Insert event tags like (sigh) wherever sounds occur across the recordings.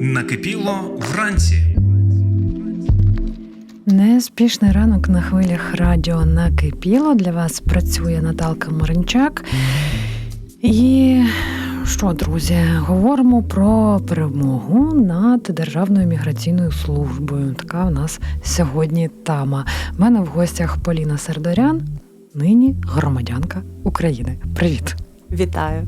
Накипіло вранці. Неспішний ранок на хвилях радіо накипіло. Для вас працює Наталка Маринчак. І що, друзі, говоримо про перемогу над Державною міграційною службою. Така у нас сьогодні тема. У мене в гостях Поліна Сердорян, нині громадянка України. Привіт! Вітаю.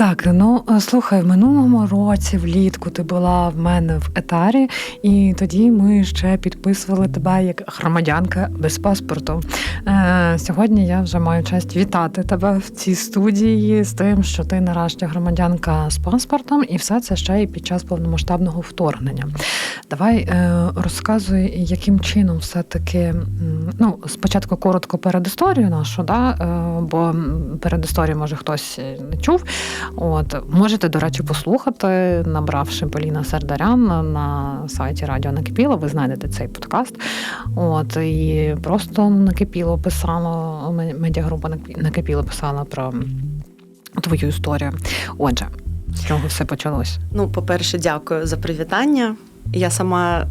Так, ну слухай, в минулому році влітку ти була в мене в етарі, і тоді ми ще підписували тебе як громадянка без паспорту. Е, Сьогодні я вже маю честь вітати тебе в цій студії з тим, що ти нарешті громадянка з паспортом, і все це ще і під час повномасштабного вторгнення. Давай е, розказуй, яким чином все-таки ну спочатку коротко перед історією нашу, да, е, бо перед історією може хтось не чув. От можете, до речі, послухати, набравши Поліна Сердарян на сайті Радіо Накипіло, ви знайдете цей подкаст. От і просто накипіло писало, медіагрупа Накипіло писала про твою історію. Отже, з чого все почалось? Ну, по-перше, дякую за привітання. Я сама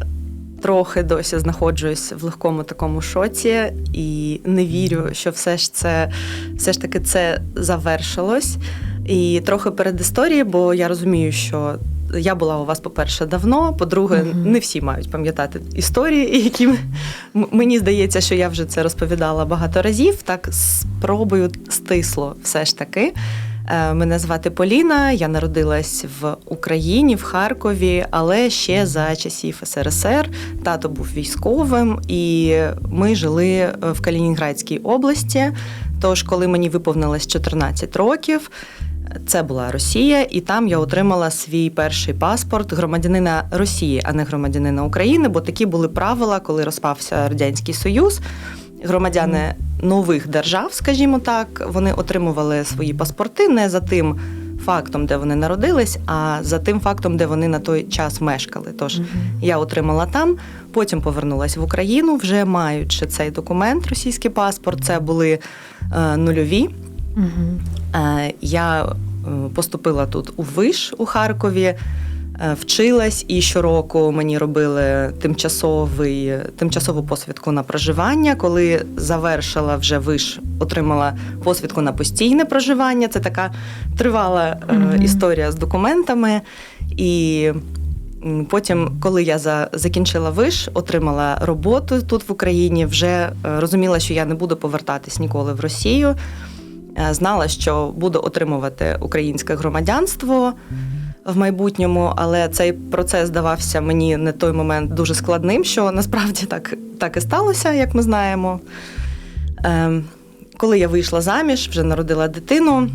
трохи досі знаходжусь в легкому такому шоці і не вірю, що все ж це все ж таки це завершилось. І трохи перед історією, бо я розумію, що я була у вас, по-перше, давно. По-друге, uh-huh. не всі мають пам'ятати історії, (laughs) які мені здається, що я вже це розповідала багато разів. Так спробую стисло все ж таки. Мене звати Поліна, я народилась в Україні, в Харкові, але ще за часів СРСР тато був військовим, і ми жили в Калінінградській області. Тож, коли мені виповнилось 14 років, це була Росія, і там я отримала свій перший паспорт громадянина Росії, а не громадянина України, бо такі були правила, коли розпався радянський союз. Громадяни нових держав, скажімо так, вони отримували свої паспорти не за тим фактом, де вони народились, а за тим фактом, де вони на той час мешкали. Тож uh я отримала там, потім повернулася в Україну, вже маючи цей документ, російський паспорт. Це були е, нульові. Uh я поступила тут у виш у Харкові. Вчилась і щороку мені робили тимчасовий тимчасову посвідку на проживання. Коли завершила вже виш, отримала посвідку на постійне проживання. Це така тривала mm-hmm. історія з документами. І потім, коли я за, закінчила виш, отримала роботу тут в Україні, вже розуміла, що я не буду повертатись ніколи в Росію. Знала, що буду отримувати українське громадянство в майбутньому, але цей процес здавався мені на той момент дуже складним, що насправді так так і сталося, як ми знаємо. Ем, Коли я вийшла заміж, вже народила дитину.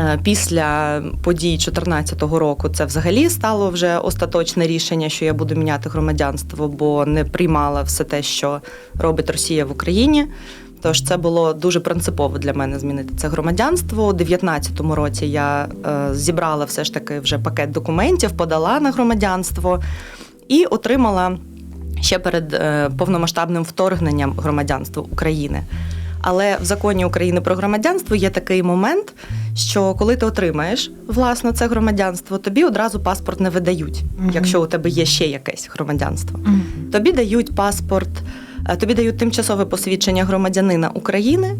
Е, після подій 2014 року це взагалі стало вже остаточне рішення, що я буду міняти громадянство, бо не приймала все те, що робить Росія в Україні. Тож це було дуже принципово для мене змінити це громадянство. У 2019 році я е, зібрала все ж таки вже пакет документів, подала на громадянство і отримала ще перед е, повномасштабним вторгненням громадянства України. Але в законі України про громадянство є такий момент, що коли ти отримаєш власне це громадянство, тобі одразу паспорт не видають, uh якщо у тебе є ще якесь громадянство. uh Тобі дають паспорт. Е, тобі дають тимчасове посвідчення громадянина України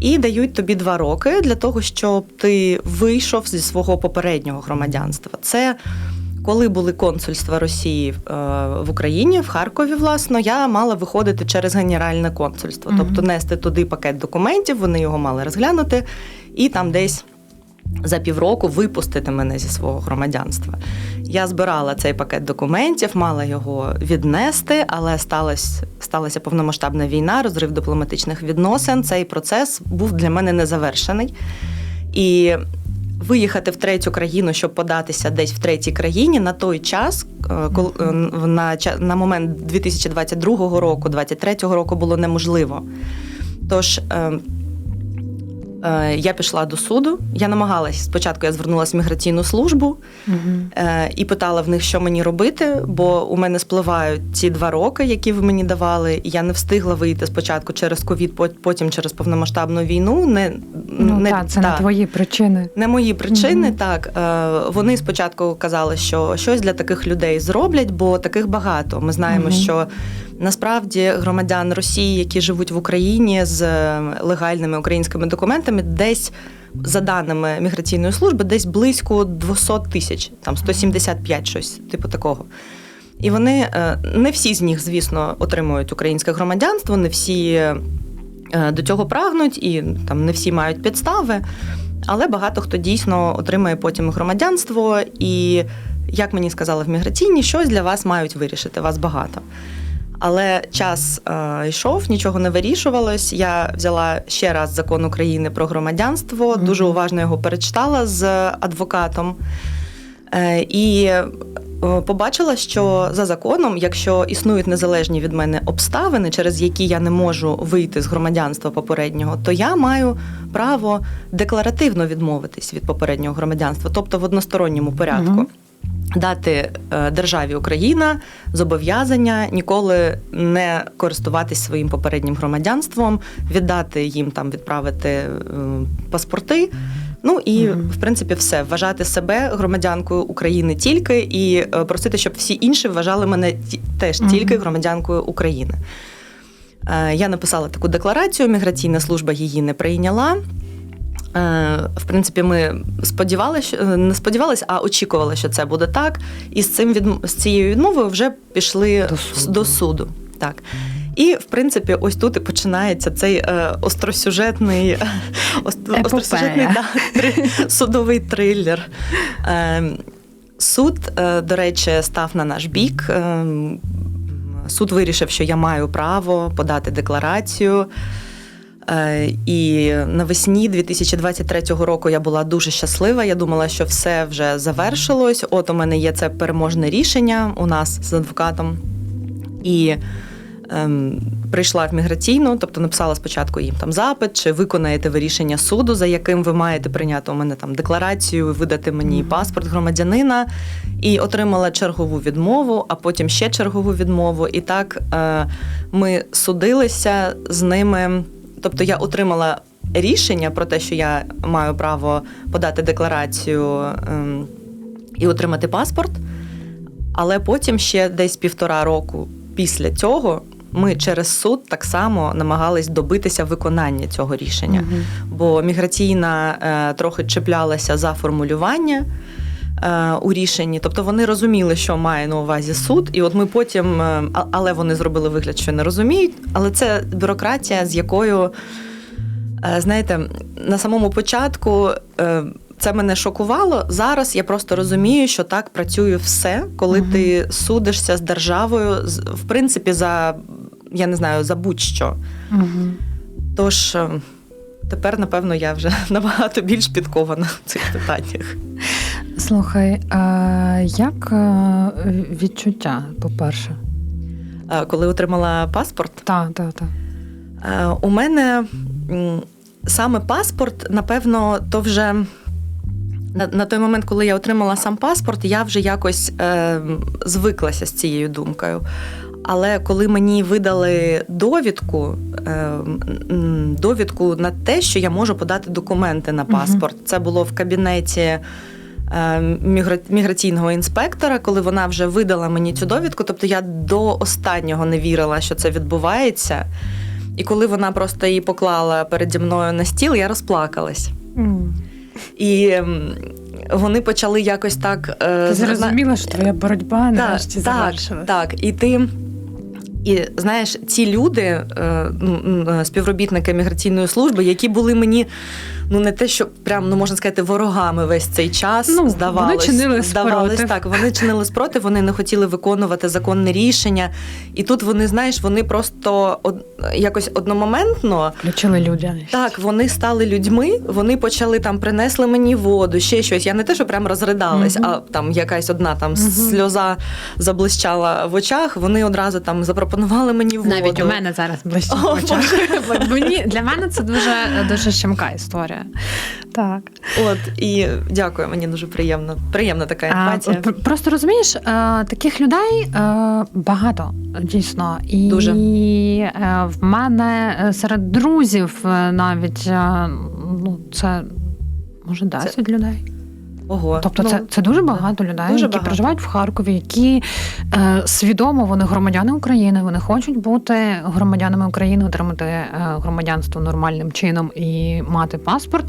і дають тобі два роки для того, щоб ти вийшов зі свого попереднього громадянства. Це коли були консульства Росії е, в Україні, в Харкові, власно, я мала виходити через генеральне консульство, тобто нести туди пакет документів, вони його мали розглянути, і там десь за півроку випустити мене зі свого громадянства. Я збирала цей пакет документів, мала його віднести, але сталося, сталася повномасштабна війна, розрив дипломатичних відносин. Цей процес був для мене незавершений. І виїхати в третю країну, щоб податися десь в третій країні на той час, е, е, на на момент 2022 року, 2023 року було неможливо. Тож е, е, я пішла до суду. Я намагалась спочатку. Я звернулася в міграційну службу е, і питала в них, що мені робити, бо у мене спливають ці два роки, які ви мені давали. І я не встигла вийти спочатку через ковід, пот- потім через повномасштабну війну. Не, Ну, не, так, це та. не твої причини. Не мої причини, Мгм. так е, вони спочатку казали, що щось для таких людей зроблять, бо таких багато. Ми знаємо, Мгм. що насправді громадян Росії, які живуть в Україні з е, легальними українськими документами, десь за даними міграційної служби, десь близько 200 тисяч, там 175 щось, типу такого. І вони е, не всі з них, звісно, отримують українське громадянство, не всі е, до цього прагнуть, і там не всі мають підстави. Але багато хто дійсно отримає потім громадянство, і як мені сказали в міграційній, щось для вас мають вирішити, вас багато. Але час е, йшов, нічого не вирішувалось. Я взяла ще раз закон України про громадянство, Мгм. дуже уважно його перечитала з адвокатом. Е, і е, побачила, що за законом, якщо існують незалежні від мене обставини, через які я не можу вийти з громадянства попереднього, то я маю право декларативно відмовитись від попереднього громадянства, тобто в односторонньому порядку. Мгм. Дати е, державі Україна зобов'язання ніколи не користуватись своїм попереднім громадянством, віддати їм там відправити е, паспорти. Ну і Мгм. в принципі все вважати себе громадянкою України тільки і е, просити, щоб всі інші вважали мене теж тільки громадянкою України. Я написала таку декларацію, міграційна служба її не прийняла. Е, В принципі, ми сподівалися, не сподівалися, а очікували, що це буде так. І з цим відм- з цією відмовою вже пішли До суду. до суду. Так. І в принципі, ось тут і починається цей е, остросюжетний, (laughs) остросюжетний да, три- (laughs) судовий трилер. Е, суд, е, до речі, став на наш бік. Е, суд вирішив, що я маю право подати декларацію. Е, І навесні 2023 року я була дуже щаслива. Я думала, що все вже завершилось. От у мене є це переможне рішення у нас з адвокатом. І ем, прийшла в міграційну, тобто написала спочатку їм там запит, чи виконаєте ви рішення суду, за яким ви маєте прийняти у мене там декларацію, видати мені Мгм. паспорт громадянина, і отримала чергову відмову, а потім ще чергову відмову. І так е, ми судилися з ними. Тобто я отримала рішення про те, що я маю право подати декларацію ем, і отримати паспорт. Але потім ще десь півтора року після цього ми через суд так само намагались добитися виконання цього рішення. Мгм. Бо міграційна е, трохи чіплялася за формулювання. Е, У рішенні, тобто вони розуміли, що має на увазі суд, і от ми потім, е, але вони зробили вигляд, що не розуміють. Але це бюрократія, з якою, е, знаєте, на самому початку це мене шокувало. Зараз я просто розумію, що так працює все, коли Мгм. ти судишся з державою, в принципі, за я не знаю, за будь-що. Мгм. Тож тепер, напевно, я вже (laughs) набагато більш підкована в цих питаннях. Слухай, а як е, відчуття, по-перше? Е, Коли отримала паспорт, Так, так, так. е, у мене саме паспорт, напевно, то вже. На, той момент, коли я отримала сам паспорт, я вже якось е, звиклася з цією думкою. Але коли мені видали довідку, е, довідку на те, що я можу подати документи на паспорт, це було в кабінеті міграційного інспектора, коли вона вже видала мені цю довідку. Тобто я до останнього не вірила, що це відбувається. І коли вона просто її поклала переді мною на стіл, я розплакалась. М. І вони почали якось так. е, Ти зрозуміла, що твоя боротьба так, нарешті так, завершилась. так. І ти. І знаєш, ці люди, е, ну, е, співробітники міграційної служби, які були мені ну не те, що прям ну можна сказати, ворогами весь цей час. Ну, вони чинили здавалось, спротив. так. Вони чинили спротив, вони не хотіли виконувати законне рішення. І тут вони, знаєш, вони просто од, якось одномоментно. Включили людяність. Так, вони стали людьми, вони почали там принесли мені воду, ще щось. Я не те, що прям розридалась, Мгм. а там якась одна там Мгм. сльоза заблищала в очах. Вони одразу там запропонували мені воду. Навіть у мене зараз О, в очах. Бо Мені для мене це дуже дуже щемка історія. Історія. Так. От і дякую, мені дуже приємно. Приємна така емпатія. А, просто розумієш, е, таких людей е, багато дійсно. І Дуже. е, в мене серед друзів навіть ну, це може 10 людей. Ого. Тобто, Ну, це, це дуже багато людей, дуже які багато. проживають в Харкові, які е, свідомо вони громадяни України, вони хочуть бути громадянами України, отримати е, громадянство нормальним чином і мати паспорт.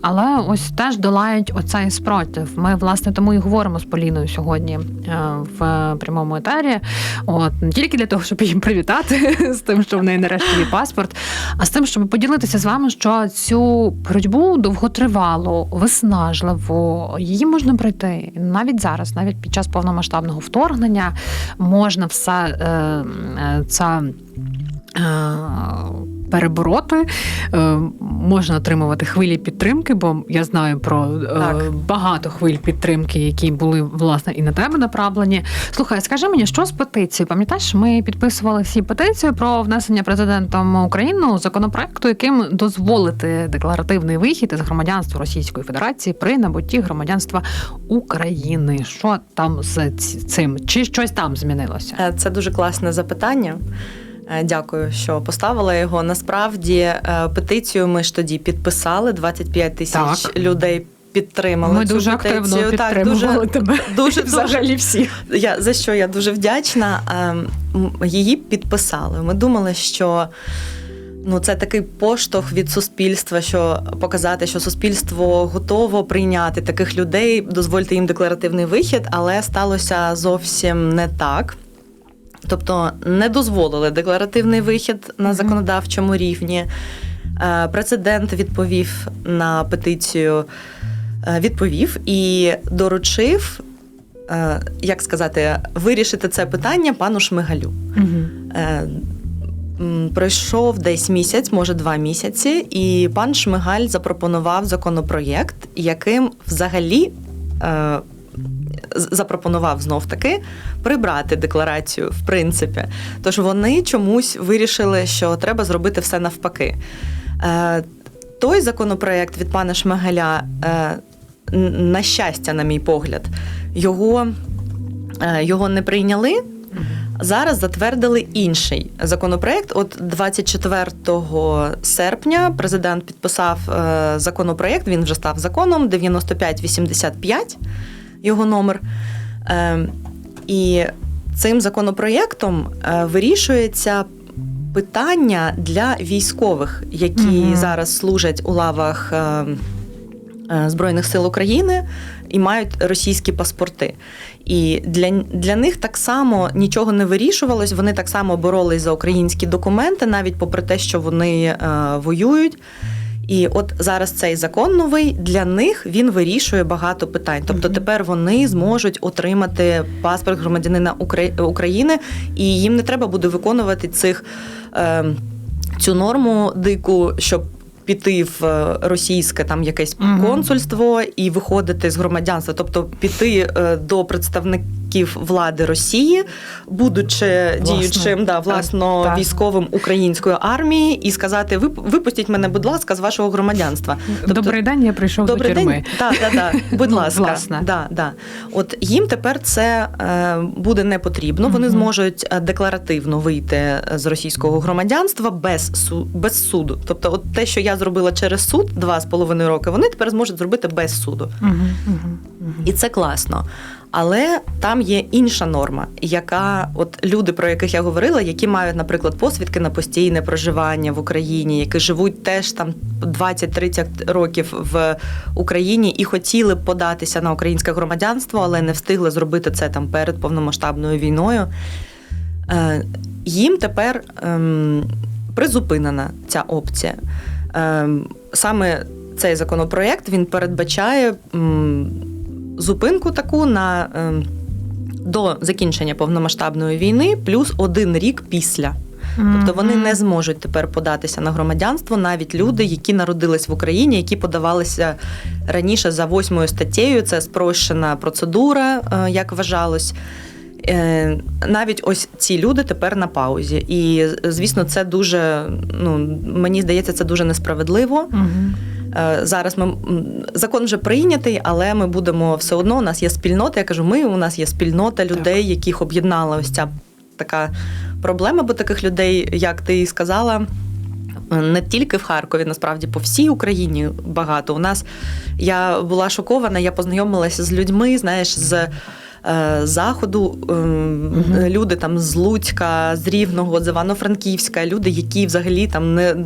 Але ось теж долають оцей спротив. Ми власне тому і говоримо з Поліною сьогодні е, в прямому етері. От не тільки для того, щоб їм привітати (laughs) з тим, що в неї нарешті є паспорт, а з тим, щоб поділитися з вами, що цю боротьбу довготривалу, виснажливу, її можна пройти навіть зараз, навіть під час повномасштабного вторгнення, можна все е, е, це. е, Перебороти е, можна отримувати хвилі підтримки, бо я знаю про е, Так. багато хвиль підтримки, які були власне і на тебе направлені. Слухай, скажи мені, що з петицією? Пам'ятаєш, ми підписували всі петицію про внесення президентом України законопроекту, яким дозволити декларативний вихід із громадянства Російської Федерації при набутті громадянства України. Що там з цим? Чи щось там змінилося? Е, Це дуже класне запитання. Е, Дякую, що поставила його. Насправді е, петицію ми ж тоді підписали. 25 тисяч Так. людей підтримали. Ми цю дуже петицію. активно Так, підтримували дуже, тебе. (laughs) дуже, Взагалі всі. Я за що я дуже вдячна. Ем, Її підписали. Ми думали, що. Ну, це такий поштовх від суспільства, що показати, що суспільство готово прийняти таких людей, дозвольте їм декларативний вихід, але сталося зовсім не так. Тобто не дозволили декларативний вихід на законодавчому рівні. Е, Прецедент відповів на петицію, е, відповів і доручив, е, як сказати, вирішити це питання пану Шмигалю. Угу. Пройшов десь місяць, може два місяці, і пан Шмигаль запропонував законопроєкт, яким взагалі запропонував знов таки прибрати декларацію, в принципі. Тож вони чомусь вирішили, що треба зробити все навпаки. Е, той законопроєкт від пана Шмигаля, е, на щастя, на мій погляд, його, е, його не прийняли. Зараз затвердили інший законопроект. От 24 серпня президент підписав законопроект. Він вже став законом 9585, його номер. Е, і цим законопроєктом е, вирішується питання для військових, які Мгм. зараз служать у лавах. е, е, Збройних сил України і мають російські паспорти. І для, для них так само нічого не вирішувалось. Вони так само боролись за українські документи, навіть попри те, що вони е, воюють. І от зараз цей закон новий для них він вирішує багато питань. Тобто тепер вони зможуть отримати паспорт громадянина Укра- України, і їм не треба буде виконувати цих е, цю норму дику, щоб піти в е, російське там якесь Мгм. консульство і виходити з громадянства, тобто піти е, до представників влади Росії, будучи Власно. діючим да, власно Так, військовим української армії, і сказати: ви випустіть мене, будь ласка, з вашого громадянства. Тобто- Добрий день, я прийшов Добрий до тюрми. день. Так, так, так. (laughs) Будь Ну, ласка. власне. Да, да. От їм тепер це е, буде не потрібно. Вони Мгм. зможуть декларативно вийти з російського громадянства без су- без суду. Тобто, от те, що я зробила через суд два з половиною роки, вони тепер зможуть зробити без суду. Мгм, мгм, мгм. І це класно. Але там є інша норма, яка от люди, про яких я говорила, які мають, наприклад, посвідки на постійне проживання в Україні, які живуть теж там 20-30 років в Україні і хотіли б податися на українське громадянство, але не встигли зробити це там перед повномасштабною війною. Е, Їм тепер ем, призупинена ця опція. Ем, Саме цей законопроєкт він передбачає зупинку таку на ем, до закінчення повномасштабної війни, плюс один рік після. Тобто вони не зможуть тепер податися на громадянство, навіть люди, які народились в Україні, які подавалися раніше за восьмою статтею. Це спрощена процедура, е, як вважалось. Е, Навіть ось ці люди тепер на паузі. І звісно, це дуже ну мені здається, це дуже несправедливо. Е, Зараз ми закон вже прийнятий, але ми будемо все одно. У нас є спільнота. Я кажу, ми у нас є спільнота людей, яких об'єднала ось ця така проблема, бо таких людей, як ти і сказала. Не тільки в Харкові, насправді по всій Україні багато. У нас я була шокована, я познайомилася з людьми, знаєш, з заходу. е, Люди там з Луцька, з Рівного, з Івано-Франківська, люди, які взагалі там не,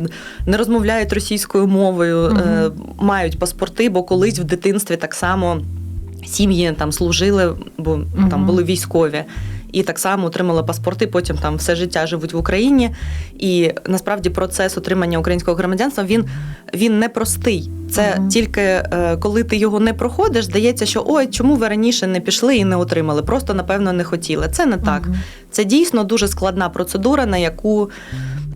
не розмовляють російською мовою, е, мають паспорти, бо колись в дитинстві так само сім'ї там служили, бо там були військові. І так само отримали паспорти, потім там все життя живуть в Україні. І насправді процес отримання українського громадянства він, він непростий. Це Мгм. тільки е, коли ти його не проходиш, здається, що ой, чому ви раніше не пішли і не отримали? Просто напевно не хотіли. Це не так. Мгм. Це дійсно дуже складна процедура, на яку,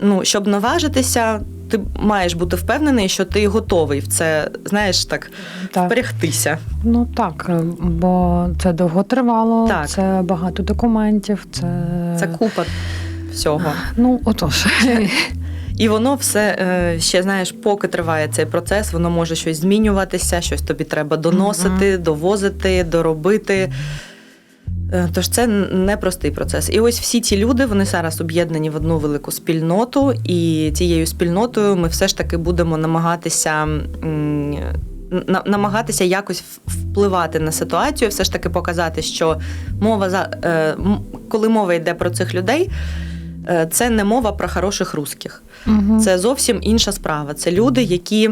ну, щоб наважитися, ти маєш бути впевнений, що ти готовий в це, знаєш, так, Так. вперегтися. Ну так, е, бо це довго тривало, Так. це багато документів, це, Це купа всього. ну отож. І воно все е, ще знаєш, поки триває цей процес, воно може щось змінюватися, щось тобі треба доносити, довозити, доробити. Е, Тож це непростий процес. І ось всі ці люди вони зараз об'єднані в одну велику спільноту, і цією спільнотою ми все ж таки будемо намагатися. Намагатися якось впливати на ситуацію, все ж таки показати, що мова за е, коли мова йде про цих людей, е, це не мова про хороших русських. Мгм. Це зовсім інша справа. Це люди, які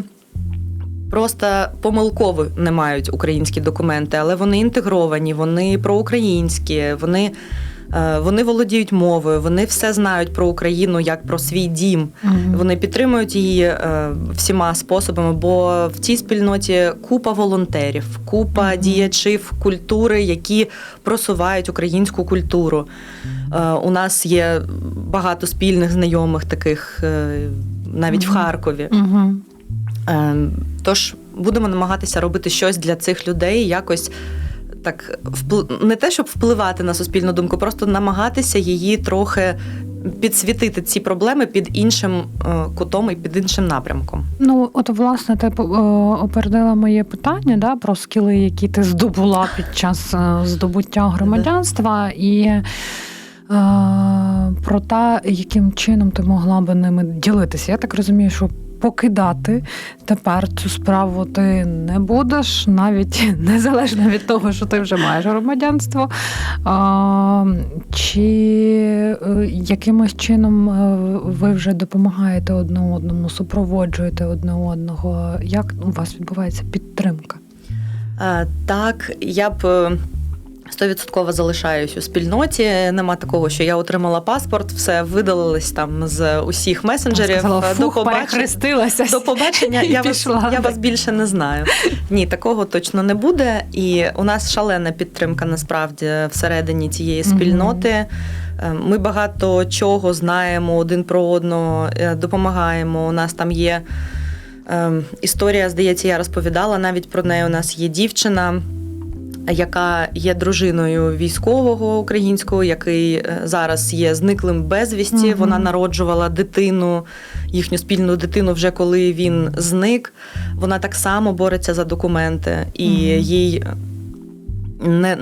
просто помилково не мають українські документи, але вони інтегровані, вони проукраїнські, вони, е, вони володіють мовою, вони все знають про Україну як про свій дім. Мгм. Вони підтримують її е, всіма способами, бо в цій спільноті купа волонтерів, купа Мгм. діячів культури, які просувають українську культуру. Е, У нас є багато спільних знайомих таких навіть в Мгм. Харкові. Мгм. Е, Тож будемо намагатися робити щось для цих людей, якось так не те, щоб впливати на суспільну думку, просто намагатися її трохи підсвітити ці проблеми під іншим е, кутом і під іншим напрямком. Ну, от власне, ти е, опередила моє питання да, про скіли, які ти здобула під час е, здобуття громадянства, і про те, яким чином ти могла би ними ділитися. Я так розумію, що покидати тепер цю справу ти не будеш, навіть (laughs) незалежно від того, що ти вже маєш громадянство. А, чи е, якимось чином е, ви вже допомагаєте одне одному, супроводжуєте одне одного? Як у вас відбувається підтримка? Е, Так, я б. Стовідсотково залишаюсь у спільноті. Нема такого, що я отримала паспорт, все видалилось там з усіх месенджерів. Сказала, фух, побачення. До побачення, я вас, я вас більше не знаю. Ні, такого точно не буде. І у нас шалена підтримка насправді всередині цієї спільноти. Е, Ми багато чого знаємо один про одного, е, допомагаємо. У нас там є е, історія, здається, я розповідала навіть про неї. У нас є дівчина. Яка є дружиною військового українського, який е, зараз є зниклим безвісті. Угу. Вона народжувала дитину, їхню спільну дитину, вже коли він зник. Вона так само бореться за документи, і угу. їй не,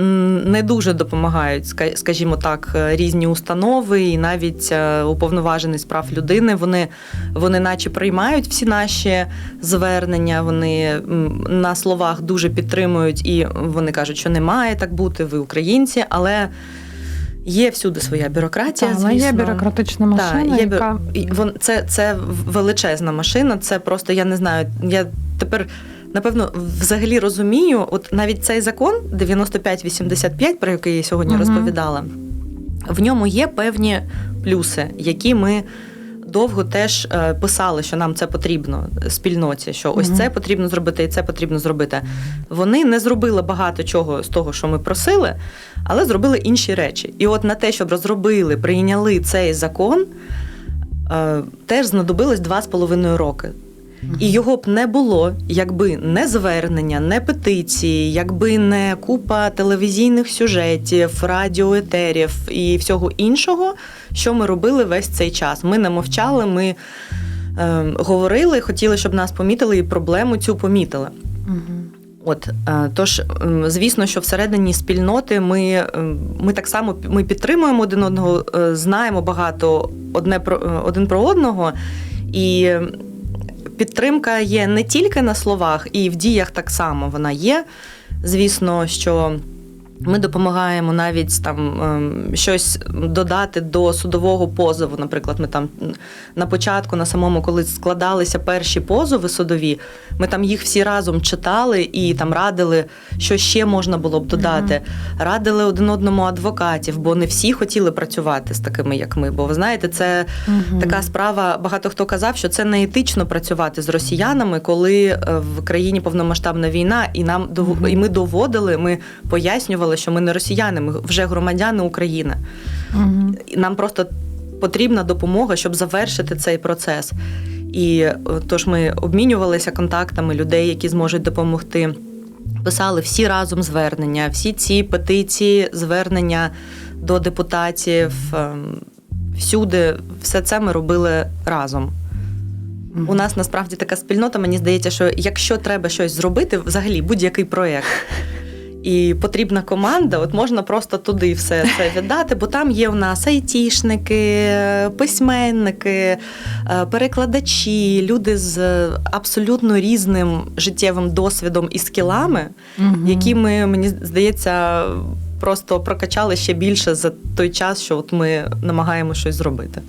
не дуже допомагають, скажімо так, е, різні установи, і навіть е, уповноважений з прав людини. Вони, вони наче приймають всі наші звернення. Вони на словах дуже підтримують, і вони кажуть, що не має так бути, ви українці, але. Є всюди своя бюрократія. Є звісно. бюрократична Так, машина, є бю- яка це, це величезна машина. Це просто я не знаю. Я тепер напевно взагалі розумію. От навіть цей закон 9585, про який я сьогодні Мгм. розповідала, в ньому є певні плюси, які ми. Довго теж е, писали, що нам це потрібно спільноті, що ось це потрібно зробити, і це потрібно зробити. Вони не зробили багато чого з того, що ми просили, але зробили інші речі. І от на те, щоб розробили, прийняли цей закон, е, теж знадобилось два з половиною роки. І його б не було, якби не звернення, не петиції, якби не купа телевізійних сюжетів, радіоетерів і всього іншого, що ми робили весь цей час. Ми не мовчали, ми е, говорили, хотіли, щоб нас помітили, і проблему цю помітили. Угу. От е, тож, звісно, що всередині спільноти ми, ем, ми так само ми підтримуємо один одного, е, знаємо багато одне про е, один про одного, і підтримка є не тільки на словах, і в діях так само вона є. Звісно, що. Ми допомагаємо навіть там ем, щось додати до судового позову. Наприклад, ми там на початку, на самому, коли складалися перші позови судові, ми там їх всі разом читали і там радили, що ще можна було б додати. Радили один одному адвокатів, бо не всі хотіли працювати з такими, як ми. Бо ви знаєте, це Угу. така справа. Багато хто казав, що це неетично працювати з росіянами, коли е, в країні повномасштабна війна, і нам дов... Мгм. і ми доводили, ми пояснювали, що ми не росіяни, ми вже громадяни України. Угу. Нам просто потрібна допомога, щоб завершити цей процес. І е, тож ми обмінювалися контактами людей, які зможуть допомогти. Писали всі разом звернення, всі ці петиції, звернення до депутатів. ем, Всюди все це ми робили разом. У нас насправді така спільнота. Мені здається, що якщо треба щось зробити, взагалі будь-який проєкт. І потрібна команда, от можна просто туди все це віддати, бо там є у нас айтішники, письменники, е, перекладачі, люди з абсолютно різним життєвим досвідом і скілами, Мгм. які ми, мені здається, просто прокачали ще більше за той час, що от ми намагаємося щось зробити.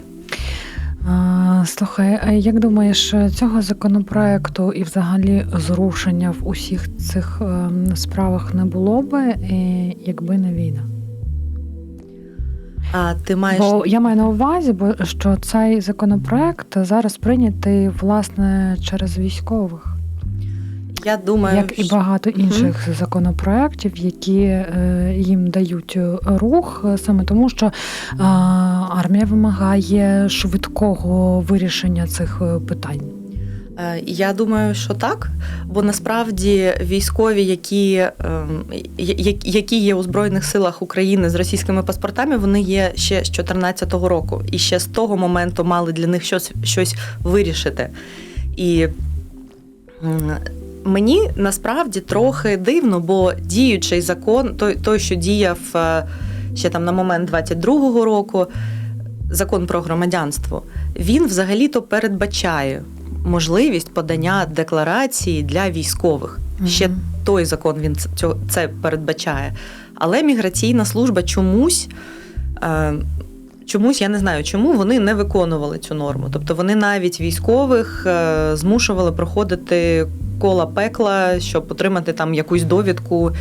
Слухай, а як думаєш, цього законопроекту і взагалі зрушення в усіх цих ем, справах не було би, е, якби не війна? А ти маєш Бо я маю на увазі, бо що цей законопроект зараз прийнятий власне через військових, я думаю, як і багато інших законопроєктів, які е, їм дають е, рух, е, саме тому, що е, армія вимагає швидкого вирішення цих е, питань. Я думаю, що так. Бо насправді військові, які, ем, які є у Збройних силах України з російськими паспортами, вони є ще з 2014 року. І ще з того моменту мали для них щось, щось вирішити. І мені насправді трохи дивно, бо діючий закон, той, той що діяв е, ще там на момент 22-го року, закон про громадянство, він взагалі-то передбачає можливість подання декларації для військових. Ще той закон він це- передбачає. Але міграційна служба чомусь. Чомусь я не знаю, чому вони не виконували цю норму. Тобто вони навіть військових е, змушували проходити кола пекла, щоб отримати там якусь довідку е,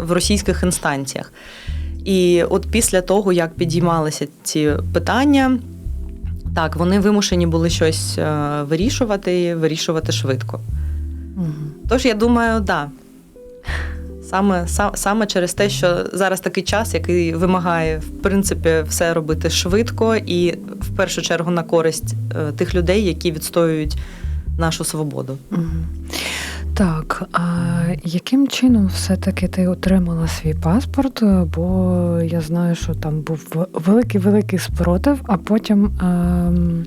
в російських інстанціях. І от після того, як підіймалися ці питання, так, вони вимушені були щось е, вирішувати вирішувати швидко. Мгм. Тож я думаю, да. Саме, сам- саме через те, що зараз такий час, який вимагає, в принципі, все робити швидко і в першу чергу на користь е, тих людей, які відстоюють нашу свободу. Мгм. Так, а яким чином все-таки ти отримала свій паспорт? Бо я знаю, що там був великий-великий спротив, а потім ем,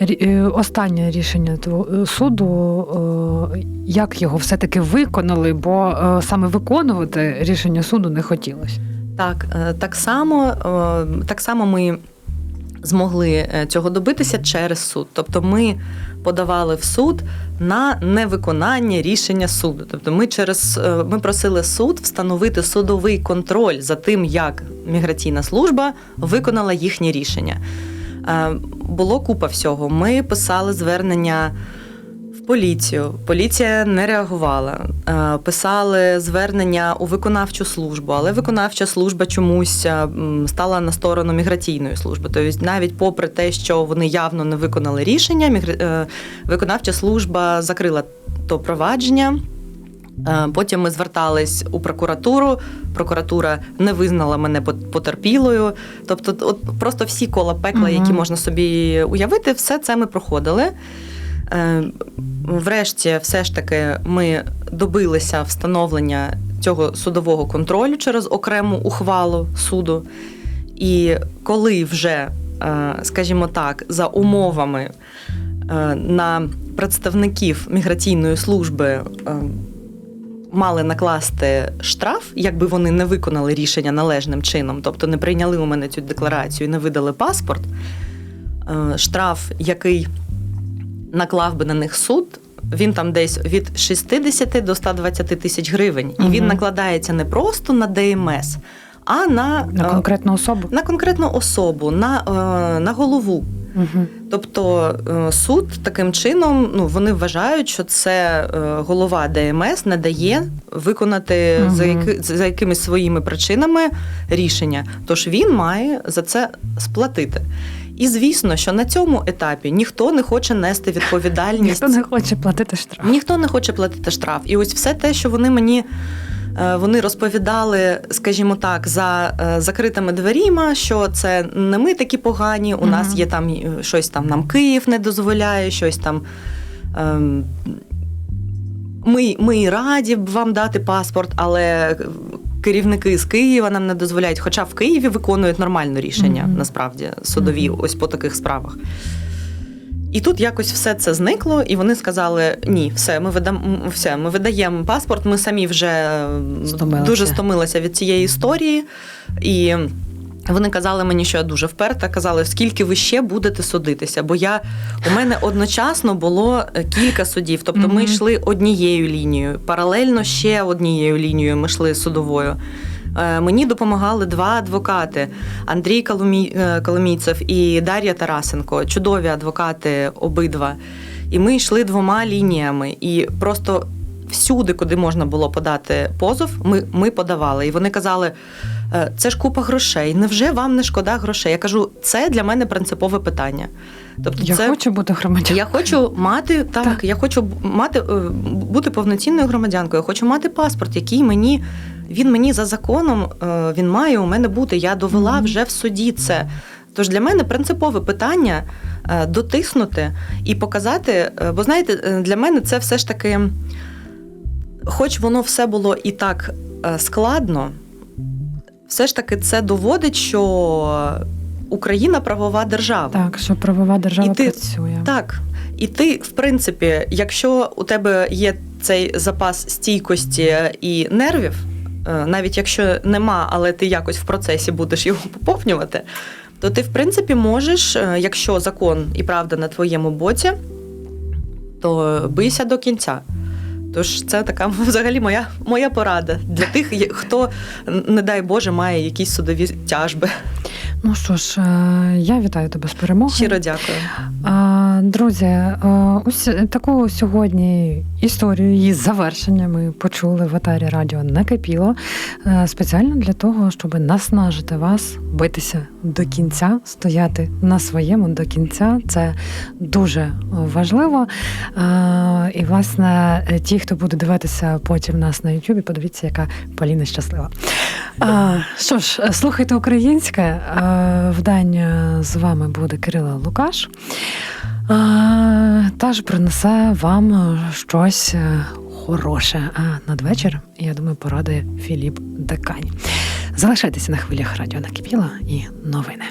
е, останнє рішення тво- суду, е, як його все-таки виконали, бо е, саме виконувати рішення суду не хотілося. Так, е, так само, е, так само ми змогли е, цього добитися через суд. Тобто ми подавали в суд на невиконання рішення суду. Тобто ми через е, ми просили суд встановити судовий контроль за тим, як міграційна служба виконала їхнє рішення. Е, Було купа всього. Ми писали звернення поліцію. Поліція не реагувала. Е, Писали звернення у виконавчу службу, але виконавча служба чомусь е, стала на сторону міграційної служби. Тобто, навіть попри те, що вони явно не виконали рішення, е, виконавча служба закрила то провадження. Потім ми звертались у прокуратуру. Прокуратура не визнала мене потерпілою. Тобто, от просто всі кола пекла, які можна собі уявити, все це ми проходили. Е, Врешті, все ж таки, ми добилися встановлення цього судового контролю через окрему ухвалу суду. І коли вже, е, скажімо так, за умовами е, на представників міграційної служби мали накласти штраф, якби вони не виконали рішення належним чином, тобто не прийняли у мене цю декларацію і не видали паспорт. Штраф, який наклав би на них суд, він там десь від 60 до 120 тисяч гривень. І він накладається не просто на ДМС, а на, На е, конкретну особу. на конкретну особу, на, е, на голову. Угу. Тобто е, суд таким чином ну вони вважають, що це голова ДМС не дає виконати Мгм. за, які, за якимись своїми причинами рішення. Тож він має за це сплатити. І звісно, що на цьому етапі ніхто не хоче нести (laughs) відповідальність. Ніхто не хоче платити штраф. Ніхто не хоче платити штраф. І ось все те, що вони мені е, вони розповідали, скажімо так, за е, закритими дверима, що це не ми такі погані, у Мгм. нас є там е, щось там нам Київ не дозволяє, щось там. ем, Ми, ми раді б вам дати паспорт, але керівники з Києва нам не дозволяють. Хоча в Києві виконують нормальне рішення, Мгм. насправді, судові, Мгм. ось по таких справах. І тут якось все це зникло, і вони сказали: ні, все, ми видамо, все, ми видаємо паспорт. Ми самі вже м, Стомилися. дуже стомилися від цієї історії. І вони казали мені, що я дуже вперта. Казали, скільки ви ще будете судитися? Бо я у мене одночасно було е, кілька судів. Тобто ми йшли однією лінією, паралельно ще однією лінією. Ми йшли судовою. Е, Мені допомагали два адвокати: Андрій Коломій, е, Коломійцев і Дар'я Тарасенко. Чудові адвокати обидва. І ми йшли двома лініями. І просто всюди, куди можна було подати позов, ми, ми подавали. І вони казали: «Е, це ж купа грошей. Невже вам не шкода грошей? Я кажу, це для мене принципове питання. Тобто, Я це хочу бути громадянкою. я хочу мати так, Так. я хочу мати е, бути повноцінною громадянкою. Я хочу мати паспорт, який мені він мені за законом е, він має у мене бути. Я довела вже в суді це. Тож для мене принципове питання е, дотиснути і показати. е, Бо знаєте, е, для мене це все ж таки, хоч воно все було і так е, складно, все ж таки це доводить, що Україна правова держава. Так, що правова держава І ти- працює. Так. І ти, в принципі, якщо у тебе є цей запас стійкості і нервів, е, навіть якщо нема, але ти якось в процесі будеш його (laughs) поповнювати, то ти, в принципі, можеш, е, якщо закон і правда на твоєму боці, то бийся до кінця. Тож це така (laughs) взагалі моя, моя порада для тих, хто, не дай Боже, має якісь судові тяжби. Ну що ж, е, я вітаю тебе з перемогою. Щиро дякую. Друзі, е, ось таку сьогодні історію її завершення ми почули в етері радіо Накипіло е, спеціально для того, щоб наснажити вас битися до кінця, стояти на своєму до кінця. Це дуже важливо. Е, І, власне, ті, хто буде дивитися потім нас на Ютубі, подивіться, яка Поліна щаслива. А, Що ж, слухайте українське. Е, Вдень е, з вами буде Кирило Лукаш. Е, Та ж принесе вам е, щось е, хороше. А надвечір, я думаю, порадує Філіп Декань. Залишайтеся на хвилях радіо накипіла і новини.